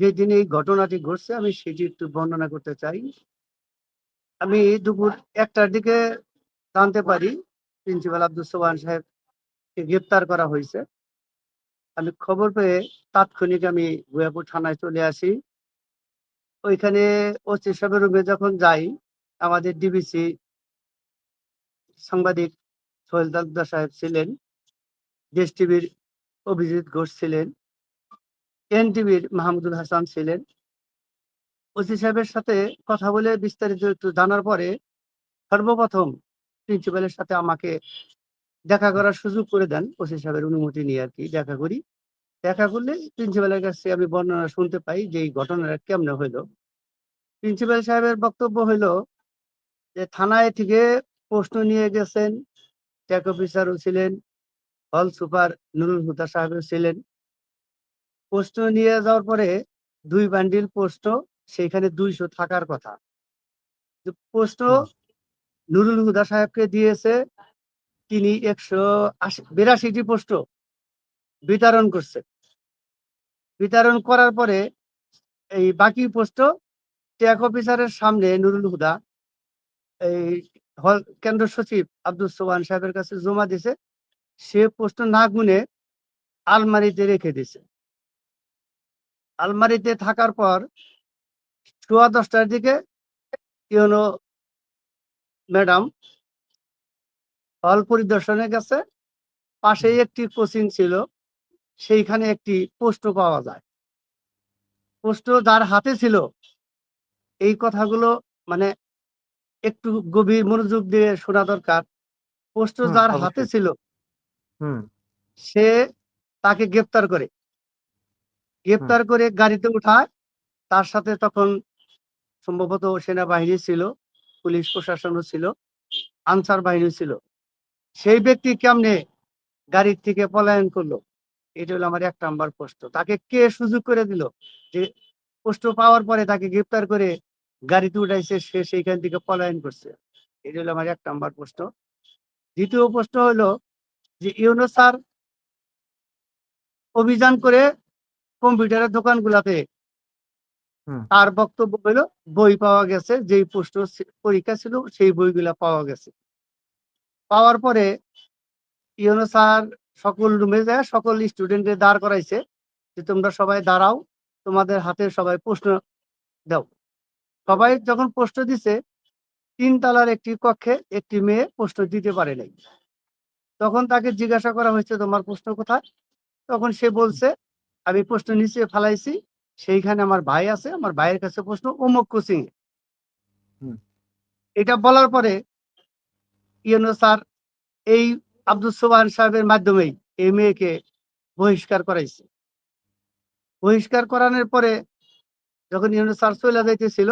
যেদিন এই ঘটনাটি ঘটছে, আমি সেটি একটু বর্ণনা করতে চাই। আমি দুপুর একটার দিকে জানতে পারি, প্রিন্সিপাল আব্দুল সোহান সাহেবকে গ্রেপ্তার করা হয়েছে। আমি খবর পেয়ে তাৎক্ষণিক আমি গুয়াপুর থানায় চলে আসি। ওইখানে ওসি সাহেবের রুমে যখন যাই, আমাদের ডিবিসি সাংবাদিক সোহেল তালুকদার সাহেব ছিলেন, দেশ টিভির অভিজিৎ ঘোষ ছিলেন। এন টিভির মাহমুদুল হাসান ছিলেন। ওসি সাহেবের সাথে কথা বলে বিস্তারিত জানার পরে সর্বপ্রথম প্রিন্সিপালের সাথে আমাকে দেখা করার সুযোগ করে দেন ওসি সাহেবের অনুমতি নিয়ে আর কি দেখা করি। দেখা করলে প্রিন্সিপালের কাছে আমি বর্ণনা শুনতে পাই যে এই ঘটনাটা কেমনে হইল। প্রিন্সিপাল সাহেবের বক্তব্য হইল যে থানায় থেকে প্রশ্ন নিয়ে গেছেন ট্যাক অফিসারও ছিলেন, হল সুপার নুরুল হুদা সাহেবও ছিলেন। প্রশ্ন নিয়ে যাওয়ার পরে দুই বান্ডিল পোস্ট সেইখানে দুইশো থাকার কথা। পোস্ট নুরুল হুদা সাহেবকে দিয়েছে তিনি একশো আশি বিরাশিটি পোস্ট বিতরণ করছে। বিতরণ করার পরে এই বাকি পোস্ট ট্যাক অফিসারের সামনে নুরুল হুদা এই হল কেন্দ্র সচিব আব্দুল সোহান সাহেবের কাছে জমা দিছে সে পোস্ট না গুনে আলমারিতে রেখে দিছে আলমারিতে থাকার পর সোয়া দশটার দিকে ইউনো ম্যাডাম হল পরিদর্শনে গেছে। পাশেই একটি কোচিং ছিল সেইখানে একটি পোস্ট পাওয়া যায়। পোস্ট যার হাতে ছিল। এই কথাগুলো মানে একটু গভীর মনোযোগ দিয়ে শোনা দরকার। পোস্ট যার হাতে ছিল হুম। সে তাকে গ্রেপ্তার করে। গ্রেপ্তার করে গাড়িতে উঠায়। তার সাথে তখন সম্ভবত সেনাবাহিনী ছিল পুলিশ প্রশাসনও ছিল আনসার বাহিনী ছিল। সেই ব্যক্তি কেমনে গাড়ির থেকে পলায়ন করল? এটা হলো আমার এক নাম্বার প্রশ্ন। তাকে কে সুযোগ করে দিল? যে পোস্ট পাওয়ার পরে তাকে গ্রেপ্তার করে গাড়িতে উঠাইছে সে সেইখান থেকে পলায়ন করছে। এটা হলো আমার এক নাম্বার প্রশ্ন। দ্বিতীয় প্রশ্ন হলো যে ইউনো স্যার অভিযান করে কম্পিউটারের দোকানগুলাতে। তার বক্তব্য হলো বই পাওয়া গেছে যেই প্রশ্ন পরীক্ষা ছিল সেই বইগুলা পাওয়া গেছে। পাওয়ার পরে ইউনো স্যার সকল রুমে যায় সকল স্টুডেন্টদের দাঁড় করাইছে যে তোমরা সবাই দাঁড়াও তোমাদের হাতে সবাই প্রশ্ন দাও। সবাই যখন প্রশ্ন দিছে তিন তলার একটি কক্ষে একটি মেয়ে প্রশ্ন দিতে পারে নাই। তখন তাকে জিজ্ঞাসা করা হয়েছে তোমার প্রশ্ন কোথায়? তখন সে বলছে আমি প্রশ্ন নিচে ফালাইছি সেইখানে আমার ভাই আছে আমার ভাইয়ের কাছে প্রশ্ন অমুক কোচিং। এটা বলার পরে ইউনো স্যার এই আব্দুল সোবান সাহেবের মাধ্যমেই এই মেয়েকে বহিষ্কার করাইছে বহিষ্কার করানোর পরে যখন ইউনো স্যার চলে যাইতেছিল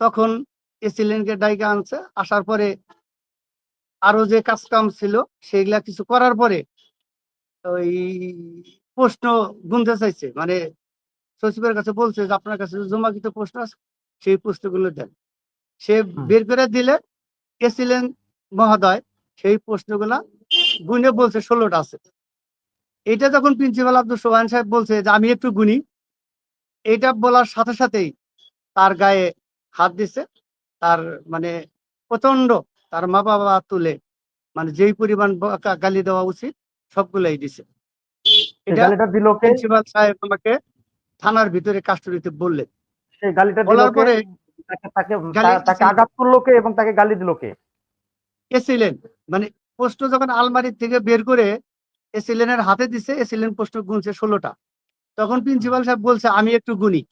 তখন এসিলেনকে ডাইকে আনছে আসার পরে আরও যে কাজ কাম ছিল সেগুলা কিছু করার পরে ওই প্রশ্ন গুনতে চাইছে। মানে সচিবের কাছে বলছে যে আপনার কাছে জমাকৃত প্রশ্ন আছে সেই প্রশ্নগুলো দেন। সে বের করে দিলে এসিলেন মহোদয় সেই প্রশ্নগুলা গুনে বলছে ষোলোটা আছে। এটা যখন প্রিন্সিপাল আব্দুল সোহান সাহেব বলছে যে আমি একটু গুনি এটা বলার সাথে সাথেই তার গায়ে হাত দিছে। তার মানে প্রচণ্ড তার মা বাবা তুলে মানে যেই পরিমাণ গালি দেওয়া উচিত সবগুলাই দিছে। গালিটা দিল প্রিন্সিপাল সাহেব আমাকে থানার ভিতরে কাস্টডিতে বললেন। সেই গালিটা বলার পরে তাকে। আঘাত করল কে এবং তাকে গালি দিল কে? এসিলেন। মানে প্রশ্ন যখন আলমারির থেকে বের করে এসিলেনের হাতে দিছে এসিলেন প্রশ্ন গুনছে ষোলোটা। তখন প্রিন্সিপাল সাহেব বলছে আমি একটু গুনি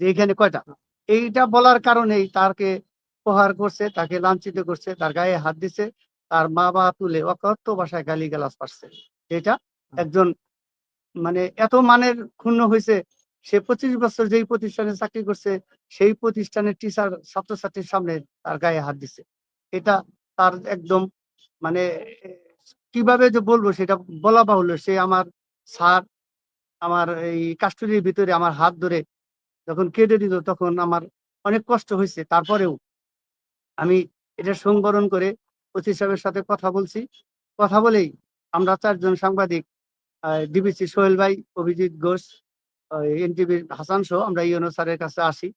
যে এখানে কয়টা? এইটা বলার কারণেই তাকে প্রহার করছে তাকে লাঞ্ছিত করছে তার গায়ে হাত দিছে তার মা বাবা তুলে অকথ্য ভাষায় গালি গালাজ পারছে। এটা একজন মানে এত মানের ক্ষুণ্ণ হয়েছে সে পঁচিশ বছর যেই প্রতিষ্ঠানে চাকরি করছে, সেই প্রতিষ্ঠানের টিচার ছাত্রছাত্রীর সামনে তার গায়ে হাত দিছে। এটা তার একদম মানে কীভাবে যে বলব সেটা বলা বাহুল্য। সে আমার স্যার, আমার এই কাস্টডির ভিতরে আমার হাত ধরে যখন কেটে দিত তখন আমার অনেক কষ্ট হয়েছে তারপরেও আমি এটা সংবরণ করে সাহেবের সাথে কথা বলছি। কথা বলেই আমরা চারজন সাংবাদিক ডিবিসি সোহেল ভাই, অভিজিৎ ঘোষ এনটিভির হাসান সহ আমরা ইউনো স্যারের কাছে আসি।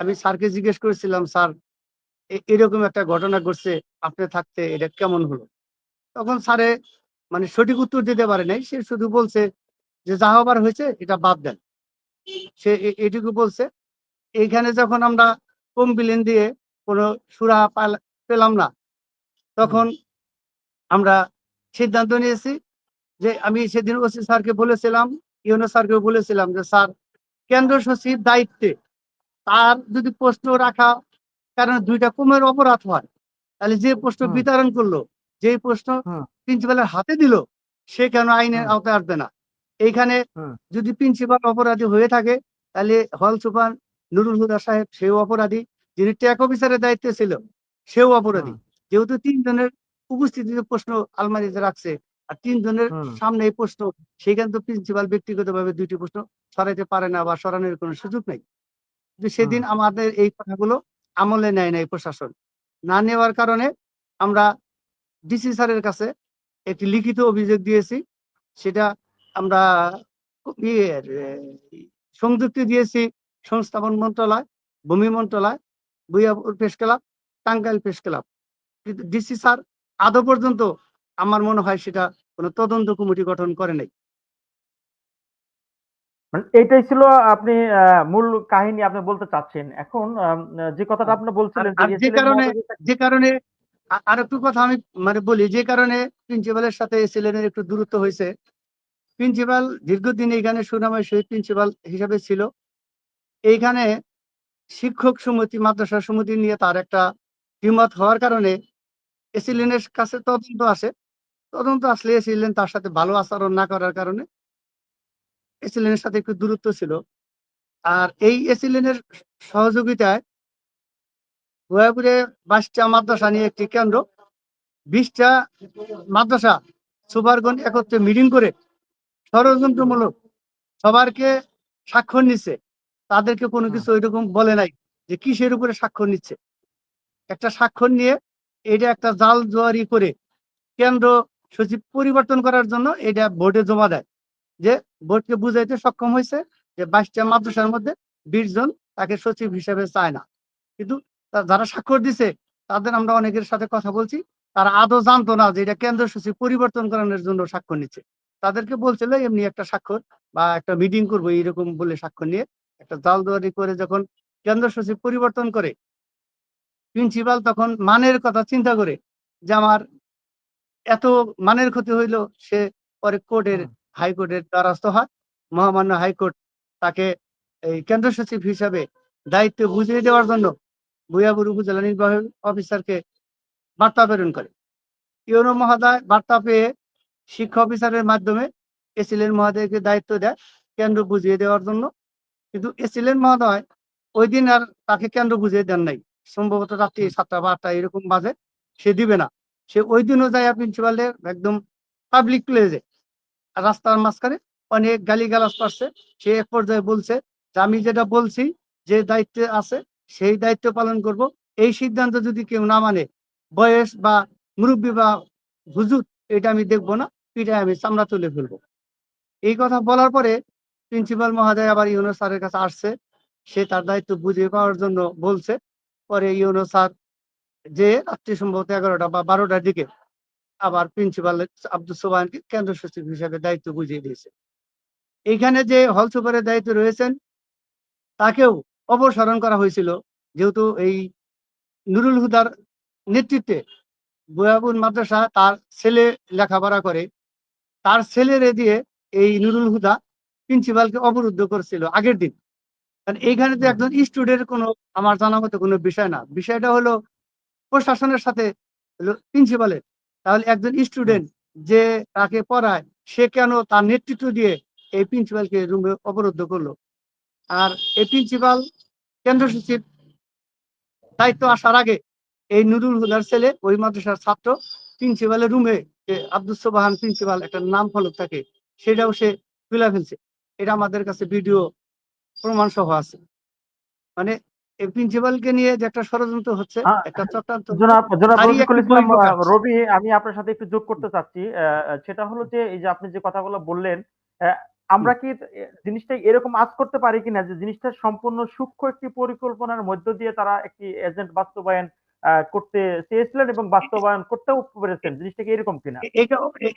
আমি স্যারকে জিজ্ঞেস করেছিলাম, স্যার এরকম একটা ঘটনা ঘটছে, আপনি থাকতে এটা কেমন হলো? তখন স্যারে মানে সঠিক উত্তর দিতে পারে নাই। সে শুধু বলছে যে, যা হবার হয়েছে, এটা বাদ দেন। সে এটুকু বলছে। এইখানে যখন আমরা কমপ্লেন দিয়ে কোনো সুরা পেলাম না, তখন আমরা সিদ্ধান্ত নিয়েছি যে আমি সেদিন ওসি স্যারকে বলেছিলাম ইউনো স্যারকে বলেছিলাম যে স্যার কেন্দ্র সচিব দায়িত্বে। তার যদি প্রশ্ন রাখা কারণ দুইটা কমের অপরাধ হয় তাহলে যে প্রশ্ন বিতরণ করল যে প্রশ্ন। প্রিন্সিপালের হাতে দিল সে কেন আইনের আওতায় আসবে না? এইখানে যদি প্রিন্সিপাল অপরাধী হয়ে থাকে তাহলে হল সুপার নুরুল হুদা সাহেব সেও অপরাধী। যিনি ট্যাক অফিসারের দায়িত্বে ছিল সেও অপরাধী। যেহেতু তিনজনের উপস্থিতিতে প্রশ্ন আলমারিতে রাখছে আর তিনজনের সামনে এই প্রশ্ন সেখানে তো প্রিন্সিপাল ব্যক্তিগতভাবে দুইটি প্রশ্ন সরাইতে পারে না বা সরানোর কোনো সুযোগ নেই। কিন্তু সেদিন আমাদের এই কথাগুলো আমলে নেয় নাই প্রশাসন। না নেওয়ার কারণে আমরা ডিসি স্যারের কাছে একটি লিখিত অভিযোগ দিয়েছি। সেটা আমরা সংযুক্তি দিয়েছি সংস্থাপন মন্ত্রণালয় ভূমি মন্ত্রণালয় Bhuapur press club Tangail press club. কিন্তু ডিসি স্যার আদৌ পর্যন্ত আমার মনে হয় সেটা কোনো তদন্ত কমিটি গঠন করে নাই। মানে এইটাই ছিল আপনি মূল কাহিনী আপনি বলতে চাচ্ছেন। এখন যে কথাটা আপনি বলছিলেন যে কারণে- যে- কারণে আর একটু কথা আমি মানে বলি যে কারণে প্রিন্সিপালের সাথে এসএলএনের একটু দূরত্ব হয়েছে। প্রিন্সিপাল দীর্ঘদিন এইখানে সুনামের সহিত প্রিন্সিপাল হিসাবে ছিল। এইখানে শিক্ষক সমিতি মাদ্রাসা সমিতি নিয়ে তার একটা দ্বিমত হওয়ার কারণে এসিলেনের কাছে তদন্ত আসে। তদন্ত আসলে এসিলেন তার সাথে ভালো আচরণ না করার কারণে এসিলেনের সাথে একটু দূরত্ব ছিল। আর এই এসিলেনের সহযোগিতায় ভয়াপুরে বাইশটা মাদ্রাসা নিয়ে একটি কেন্দ্র, বিশটা মাদ্রাসা সুপারগঞ্জ একত্রে মিটিং করে ষড়যন্ত্রমূলক সবারকে স্বাক্ষর নিচ্ছে। তাদেরকে কোনো কিছু ওইরকম বলে নাই যে কিসের উপরে স্বাক্ষর নিচ্ছে। একটা স্বাক্ষর নিয়ে এটা একটা জাল জোয়ারি করে কেন্দ্র সচিব পরিবর্তন করার জন্য এটা বোর্ডে জমা দেয়। যে বোর্ডকে বুঝাইতে সক্ষম হয়েছে যে বাইশটা মাদ্রাসার মধ্যে বিশ জন তাকে সচিব হিসেবে চায় না। কিন্তু যারা স্বাক্ষর দিছে, তাদের আমরা অনেকের সাথে কথা বলছি, তারা আদৌ জানতো না যে এটা কেন্দ্র সচিব পরিবর্তন করানোর জন্য স্বাক্ষর নিচ্ছে। তাদেরকে বলছিল, এমনি একটা স্বাক্ষর বা একটা মিটিং করব এইরকম বলে স্বাক্ষর নিয়ে। একটা জালদুয়ারি করে যখন কেন্দ্র সচিব পরিবর্তন করে প্রিন্সিপাল তখন মানের কথা চিন্তা করে যে আমার এত মানের ক্ষতি হইল সে পরে কোর্টের হাইকোর্টের দ্বারস্থ হয় মহামান্য হাইকোর্ট তাকে এই কেন্দ্র সচিব হিসাবে দায়িত্ব বুঝিয়ে দেওয়ার জন্য ভুয়াপুর উপজেলা নির্বাহী অফিসারকে বার্তা প্রেরণ করে। ইউনো মহোদয় বার্তা পেয়ে শিক্ষা অফিসারের মাধ্যমে এসিলেন মহোদয়কে দায়িত্ব দেয় কেন্দ্র বুঝিয়ে দেওয়ার জন্য। কিন্তু এসিলেন মহোদয় ওই দিন আর তাকে কেন্দ্র বুঝিয়ে দেন নাই। সম্ভবত রাত্রি সাতটা বা আটটা এরকম বাজে সে দিবে না। সে ওই দিনও যায় প্রিন্সিপালের একদম পাবলিক প্লেসে রাস্তার মাঝখানে অনেক গালি গালাজ পাচ্ছে সে এক পর্যায়ে বলছে যে, আমি যেটা বলছি, যে দায়িত্বে আছে, সেই দায়িত্ব পালন করব। এই সিদ্ধান্ত যদি কেউ না মানে বয়স বা মুরব্বী বা হুজুর, এটা আমি দেখব না পিঠায় আমি চামড়া তুলে ফেলব। এই কথা বলার পরে প্রিন্সিপাল মহোদয় আবার ইউনো স্যারের কাছে আসছে। সে তার দায়িত্ব বুঝে পাওয়ার জন্য বলছে। পরে ইউনো স্যার যে রাত্রি সম্ভবত এগারোটা বা বারোটার দিকে আবার প্রিন্সিপাল আব্দুল সোবানকে কেন্দ্র সচিব হিসেবে দায়িত্ব বুঝিয়ে দিয়েছে। এইখানে যে হল সুপারের দায়িত্ব রয়েছেন তাকেও অপসারণ করা হয়েছিল যেহেতু এই নুরুল হুদার নেতৃত্বে বয়াবুন মাদ্রাসা তার ছেলে লেখাপড়া করে। তার ছেলেরে দিয়ে এই নুরুল হুদা প্রিন্সিপালকে অবরুদ্ধ করেছিল আগের দিন। কারণ এইখানে তো একজন স্টুডেন্ট কোনো আমার জানা মতো কোনো বিষয় না। বিষয়টা হলো প্রশাসনের সাথে প্রিন্সিপালের। তাহলে একজন স্টুডেন্ট যে তাকে পড়ায়, সে কেন তার নেতৃত্ব দিয়ে এই প্রিন্সিপালকে রুমে অবরুদ্ধ করল? আর এই প্রিন্সিপাল কেন্দ্র সচিব দায়িত্ব আসার আগে এই নুরুল হুদার ছেলে, ওই মাদ্রাসার ছাত্র, প্রিন্সিপালের রুমে যে আব্দুল সোবাহান প্রিন্সিপাল একটা নাম ফলক থাকে, সেটাও সে তুলে ফেলছে। এটা আমাদের কাছে ভিডিও প্রমাণ সহ আছে। মানে এই প্রিন্সিপালকে নিয়ে যে একটা ষড়যন্ত্র হচ্ছে হ্যাঁ, একটা চক্রান্ত রবি আমি আপনার সাথে একটু যোগ করতে চাচ্ছি সেটা হলো যে এই যে আপনি যে কথাগুলো বললেন আমরা কি জিনিসটা এরকম আঁচ করতে পারি কিনা যে জিনিসটা সম্পূর্ণ সূক্ষ্ম একটি পরিকল্পনার মধ্য দিয়ে তারা একটি এজেন্ট বাস্তবায়ন করতে চেয়েছিলেন এবং বাস্তবায়ন করতেও পেরেছেন। জিনিসটা কি এরকম কিনা? এটা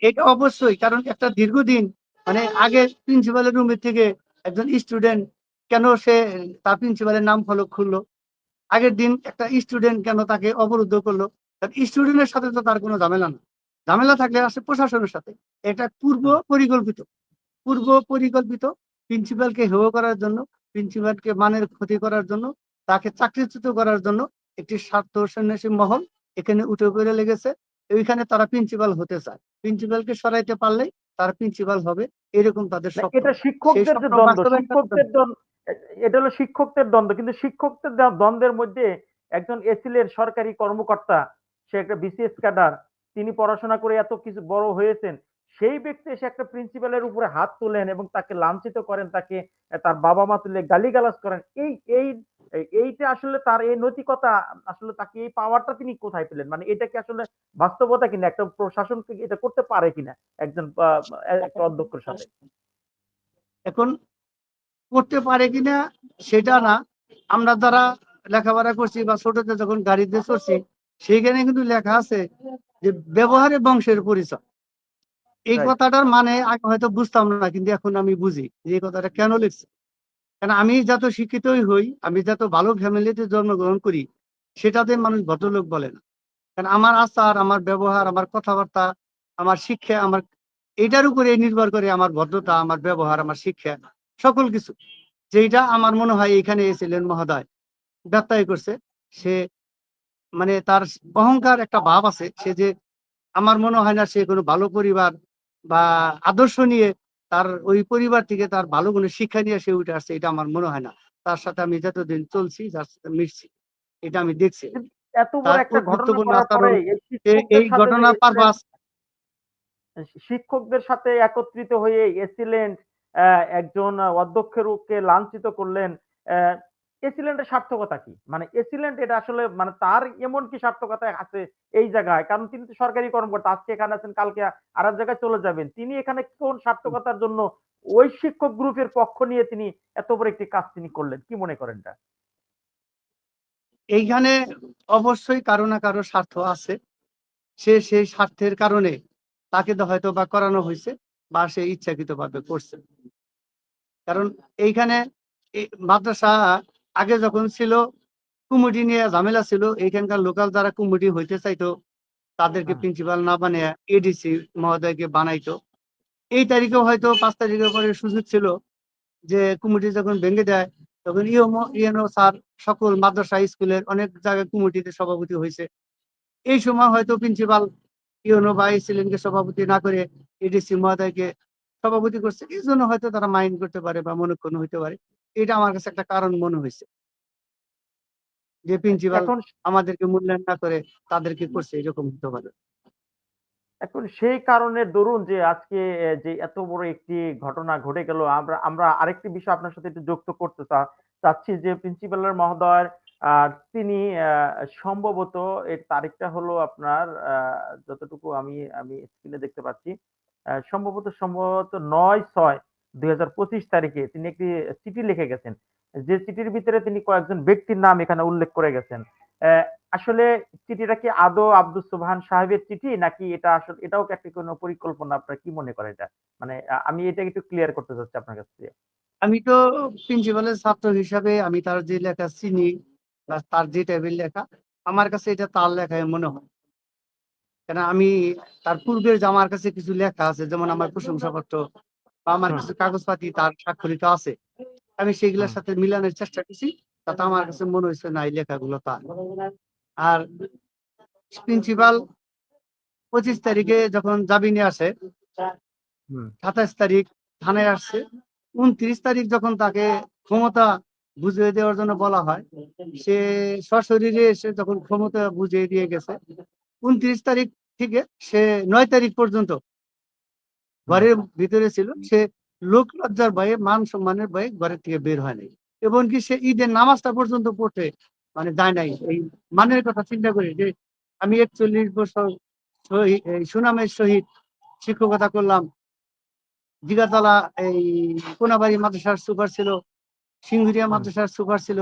এটা অবশ্যই কারণ একটা দীর্ঘদিন মানে আগে প্রিন্সিপালের রুমের থেকে একজন স্টুডেন্ট কেন সে তার প্রিন্সিপালের নাম ফলক খুললো? আগের দিন একটা স্টুডেন্ট কেন তাকে অবরুদ্ধ করল? কারণ স্টুডেন্টের সাথে তো তার কোনো ঝামেলা না। ঝামেলা থাকলে আসে প্রশাসনের সাথে। এটা পূর্ব পরিকল্পিত। পূর্ব পরিকল্পিত প্রিন্সিপালকে হেয় করার জন্য, প্রিন্সিপালকে মানের ক্ষতি করার জন্য, তাকে চাকরিচ্যুত করার জন্য একটি স্বার্থ সন্ন্যাসী মহল এখানে উঠে পড়ে লেগেছে। ওইখানে তারা প্রিন্সিপাল হতে চায়। প্রিন্সিপালকে সরাইতে পারলেই তারা প্রিন্সিপাল হবে। এরকম তাদের। এটা শিক্ষকদের এটা হলো শিক্ষকদের দ্বন্দ্ব। কিন্তু শিক্ষকদের দ্বন্দ্বের মধ্যে একজন এসিলের সরকারি কর্মকর্তা, সে একটা বিসিএস ক্যাডার, তিনি পড়াশোনা করে এত কিছু বড় হয়েছেন। সেই ব্যক্তি এসে একটা প্রিন্সিপালের উপরে হাত তোলেন এবং তাকে লাঞ্ছিত করেন, তাকে তার বাবা-মা তুলে গালিগালাজ করেন। এই এই এই এইটা আসলে তার এই নৈতিকতা আসলে তাকে এই পাওয়ারটা তিনি কোথায় পেলেন? মানে এটা কি আসলে বাস্তবতা কিনা? একটা প্রশাসন এটা করতে পারে কিনা? একজন অধ্যক্ষের সাথে? এখন করতে পারে কিনা সেটা না। আমরা যারা লেখাপড়া করছি বা ছোটতে যখন গাড়িতে চড়ছি, সেইখানে কিন্তু লেখা আছে যে ব্যবহারে বংশের পরিচয়। এই কথাটার মানে আগে হয়তো বুঝতাম না কিন্তু এখন আমি বুঝি যে এই কথাটা কেন লিখছে। কারণ আমি যত শিক্ষিতই হই, আমি যত ভালো ফ্যামিলিতে জন্মগ্রহণ করি, সেটাতে মানুষ ভদ্রলোক বলে না। কারণ আমার আচার, আমার ব্যবহার, আমার কথাবার্তা, আমার শিক্ষা, আমার এটার উপরে নির্ভর করে আমার ভদ্রতা, আমার ব্যবহার, আমার শিক্ষা, সকল কিছু। যেইটা আমার মনে হয় এইখানে এসেছিলেন মহোদয় ব্যত্যয় করছে। সে মানে তার অহংকার একটা ভাব আছে। সে যে আমার মনে হয় না সে কোনো ভালো পরিবার বা আদর্শ নিয়ে তার ওই পরিবার থেকে তার ভালো কোনো শিক্ষা নিয়ে সে উঠে আসছে এটা আমার মনে হয় না। তার সাথে আমি যতদিন চলছি, যার সাথে মিশছি, এটা আমি দেখছি। এই শিক্ষকদের সাথে পারপাস শিক্ষকদের একত্রিত হয়ে এসিলেন্ট একজন অধ্যক্ষকে লাঞ্ছিত করলেন। এসিলেন্টের সার্থকতা কি? মানে এসিলেন্ট এটা আসলে মানে তার এমন কি সার্থকতা আছে এই জায়গায়? কারণ তিনি তো সরকারি কর্মকর্তা। আজকে এখানে আছেন, কালকে আরেক জায়গায় চলে যাবেন। তিনি এখানে কোন সার্থকতার জন্য ওই শিক্ষক গ্রুপের পক্ষ নিয়ে তিনি এত বড় একটি কাজ তিনি করলেন? কি মনে করেন এটা? এইখানে অবশ্যই কারও না কারও স্বার্থ আছে। সে সেই স্বার্থের কারণে তাকে তো হয়তোবা করানো হয়েছে বা সে ইচ্ছাকৃতভাবে করছে। কারণ এইখানে মাদ্রাসা আগে যখন ছিল কমিটি নিয়ে ঝামেলা ছিল, এইখানকার লোকাল যারা কমিটি হইতে চাইতো, তাদেরকে প্রিন্সিপাল না বানাইয়া এডিসি মহোদয়কে বানাইতো। এই তারিখেও হয়তো ৫ তারিখের পরে সুযোগ ছিল যে কমিটি যখন ভেঙে দেয়, তখন ইওমো ইএনও স্যার সকল মাদ্রাসা স্কুলের অনেক জায়গায় কমিটিতে সভাপতি হয়েছে এই সময় হয়তো প্রিন্সিপাল ইওনো বা এসিলেনকে সভাপতি না করে এডিসি মহোদয়কে সভাপতি করছে। এজন্য হয়তো তারা মাইন্ড করতে পারে বা মনঃক্ষুণ্ণ হইতে পারে। এটা আমার কাছে একটা কারণ মনে হইছে। যে প্রিন্সিপাল আমাদেরকে মূল্যায়ন না করে তাদেরকে করছে এরকম হতে পারে। এখন সেই কারণের দরুন যে আজকে যে এত বড় একটি ঘটনা ঘটে গেল, আমরা আমরা আরেকটি বিষয় আপনার সাথে একটু যুক্ত করতে চাচ্ছি যে প্রিন্সিপালের মহোদয় তিনি সম্ভবত এর তারিখটা হলো আপনার যতটুকু আমি আমি স্ক্রিনে দেখতে পাচ্ছি। সম্ভবত সম্ভবত ৯/৬/২০২৫ তারিখে তিনি একটি চিঠি লিখে গেছেন। যে চিঠির ভিতরে তিনি কয়েকজন ব্যক্তির নাম এখানে উল্লেখ করে গেছেন। আসলে চিঠিটা কি আদৌ আব্দুস সোবহান সাহেবের চিঠি নাকি এটা আসলে এটাও একটা কোনো পরিকল্পনা আপনার কি মনে করেন এটা? মানে আমি এটা একটু ক্লিয়ার করতে চাচ্ছি আপনার কাছ থেকে। আমি তো প্রিন্সিপালের ছাত্র হিসাবে আমি তার যে লেখা চিনি তার যে টাইপের লেখা, আমার কাছে এটা তার লেখাই মনে হয়। কেন আমি তার পূর্বের যে আমার কাছে কিছু লেখা আছে যেমন আমার প্রশংসাপত্র বা আমার। কিছু কাগজপাতি তার স্বাক্ষরিত আছে। আমি সেগুলোর সাথে মিলানোর চেষ্টা করছি। তাতে আমার কাছে মনে হইছে না এই লেখাগুলো তার। আর প্রিন্সিপাল ২৫ তারিখে যখন জামিনে আসে। ২৭ তারিখ থানায় আসছে। ২৯ তারিখ যখন তাকে ক্ষমতা বুঝিয়ে দেওয়ার জন্য বলা হয়, সে সশরীরে এসে যখন ক্ষমতা বুঝিয়ে দিয়ে গেছে, ২৯ তারিখ থেকে সে ৯ তারিখ পর্যন্ত ঘরের ভিতরে ছিল। সে লোক লজ্জার ভয়ে, মান সম্মানের ভয়ে ঘরের থেকে বের হয় নাই। এমনকি সে ঈদের নামাজটা পর্যন্ত পড়তে মানে যায় নাই। এই মানের কথা চিন্তা করি যে আমি ৪১ বছর সুনামের সহিত শিক্ষকতা করলাম। জিগাতলা এই কোনাবাড়ি মাদ্রাসার সুপার ছিল সিঙ্গুরিয়া মাদ্রাসার সুপার ছিল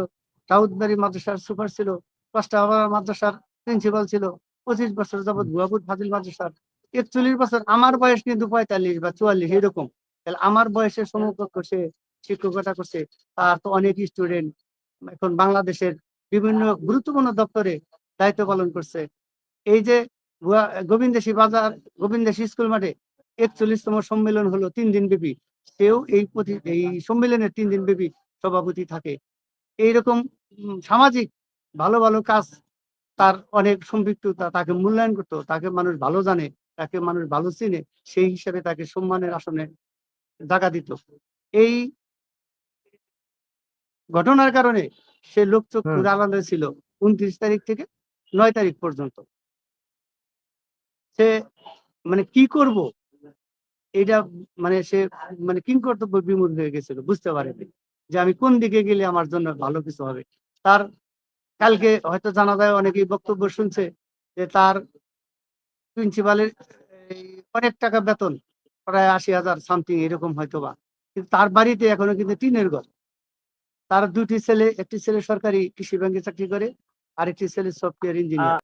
দাউদবাড়ি মাদ্রাসার সুপার ছিল কষ্টাবাড়া মাদ্রাসার প্রিন্সিপাল ছিল পঁচিশ বছর যাবৎ ভুয়াপুর ফাজিল মাদ্রাসার একচল্লিশ বছর আমার বয়স কিন্তু পঁয়তাল্লিশ বা চুয়াল্লিশ এরকম। তাহলে আমার বয়সের সমকক্ষ সে শিক্ষকতা করছে তার তো অনেক স্টুডেন্ট এখন বাংলাদেশের বিভিন্ন গুরুত্বপূর্ণ দপ্তরে দায়িত্ব পালন করছে। এই যে গোবিন্দেশী বাজার গোবিন্দেশী স্কুল মাঠে একচল্লিশতম সম্মেলন হলো তিন দিন ব্যাপী। সেও এই প্রতি- এই সম্মেলনের তিন দিন ব্যাপী সভাপতি থাকে। এইরকম সামাজিক ভালো ভালো কাজ তার অনেক সম্পৃক্ততা তাকে মূল্যায়ন করতো তাকে মানুষ ভালো জানে তাকে মানুষ ভালো চিনে সেই হিসাবে তাকে সম্মানের আসনে জায়গা দিত এই ঘটনার কারণে সে লোকচক্ষুর হুম। আলাদা ছিল উনত্রিশ তারিখ থেকে নয় তারিখ পর্যন্ত। সে মানে কি করব? এটা মানে সে মানে কিংকর্তব্য বিমূল হয়ে গেছিল বুঝতে পারেনি যে আমি কোন দিকে গেলে আমার জন্য ভালো কিছু হবে। তার কালকে হয়তো জানা যায় অনেকেই বক্তব্য শুনছে যে তার প্রিন্সিপালের অনেক টাকা বেতন, প্রায় আশি হাজার সামথিং এরকম হয়তো বা কিন্তু তার বাড়িতে এখনও কিন্তু টিনের ঘর। তার দুটি ছেলে, একটি ছেলে সরকারি কৃষি ব্যাংকে চাকরি করে, আরেকটি ছেলে সফটওয়্যার ইঞ্জিনিয়ার